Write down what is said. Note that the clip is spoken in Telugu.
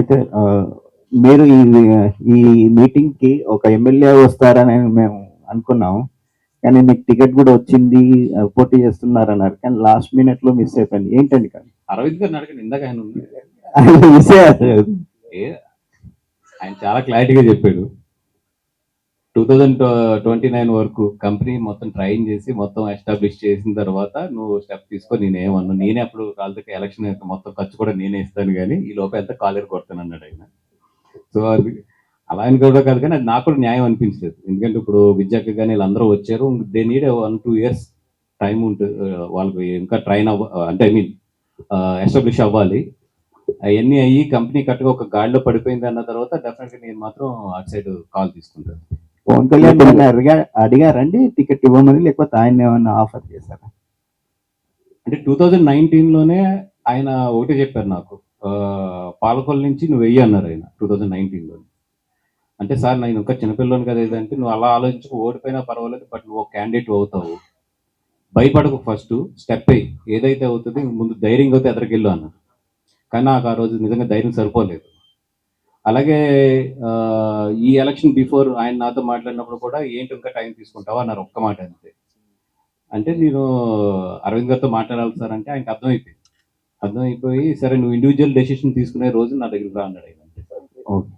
అయితే మీరు ఈ ఈ మీటింగ్కి ఒక ఎమ్మెల్యే వస్తారని మేము అనుకున్నాం. కానీ మీకు టికెట్ కూడా వచ్చింది పోటీ చేస్తున్నారన్నారు. కానీ లాస్ట్ మినిట్లో మిస్ అయిపోయింది. ఏంటండి కానీ? అరవింద్ గారిని అడగండి ఇందాక ఆయన. మిస్ అయ్యారు. ఆయన చాలా క్లారిటీగా చెప్పాడు. టూ థౌజండ్ ట్వంటీ నైన్ వరకు కంపెనీ మొత్తం ట్రైన్ చేసి మొత్తం ఎస్టాబ్లిష్ చేసిన తర్వాత నువ్వు స్టెప్ తీసుకొని నేనేమన్నా నేనే అప్పుడు కాళ్ళకి ఎలక్షన్ మొత్తం ఖర్చు కూడా నేనే ఇస్తాను కానీ ఈ లోపల ఎంత కాలేరు కొడతాను అన్నాడు ఆయన. సో అది అలా అని కూడా కాదు కానీ అది నాకు కూడా న్యాయం అనిపించలేదు. ఎందుకంటే ఇప్పుడు విద్యాకి కానీ వీళ్ళందరూ వచ్చారు. They need one two years time ఉంటుంది వాళ్ళకి ఇంకా ట్రైన్ అవ్వ అంటే ఐ మీన్ ఎస్టాబ్లిష్ అవ్వాలి. అవన్నీ అయ్యి కంపెనీ కరెక్ట్గా ఒక గాడిలో పడిపోయింది అన్న తర్వాత డెఫినెట్గా నేను మాత్రం అటు సైడ్ కాల్ తీసుకుంటాను. పవన్ కళ్యాణ్ అడిగా అడిగారండి టికెట్ ఇవ్వమని లేకపోతే ఆయన ఏమన్నా ఆఫర్ చేశారా? అంటే టూ థౌజండ్ నైన్టీన్లోనే ఆయన ఒకటే చెప్పారు నాకు. ఆ, పాలకొల్లు నుంచి నువ్వు వెయ్యి అన్నారు ఆయన టూ థౌజండ్ నైన్టీన్లో అంటే సార్ నేను ఇంకా చిన్నపిల్లని కదా ఏదంటే నువ్వు అలా ఆలోచించుకో ఓడిపోయినా పర్వాలేదు బట్ నువ్వు ఒక క్యాండిడేట్ అవుతావు. భయపడకు ఫస్ట్ స్టెప్ అయ్యి ఏదైతే అవుతుంది ముందు ధైర్యంగా అయితే ఎదరికెళ్ళు అన్నారు కానీ నాకు ఆ రోజు నిజంగా ధైర్యం సరిపోలేదు. అలాగే ఆ, ఈ ఎలక్షన్ బిఫోర్ ఆయన నాతో మాట్లాడినప్పుడు కూడా ఏంటి ఇంకా టైం తీసుకుంటావా అన్నారు ఒక్క మాట అంతే. అంటే నేను అరవింద్ గారితో మాట్లాడాలి సార్ అంటే ఆయనకు అర్థమైపోయింది. అర్థమైపోయి సరే నువ్వు ఇండివిజువల్ డెసిషన్ తీసుకునే రోజు నా దగ్గరికి రా అన్నాడు ఆయన. అంతే. ఓకే.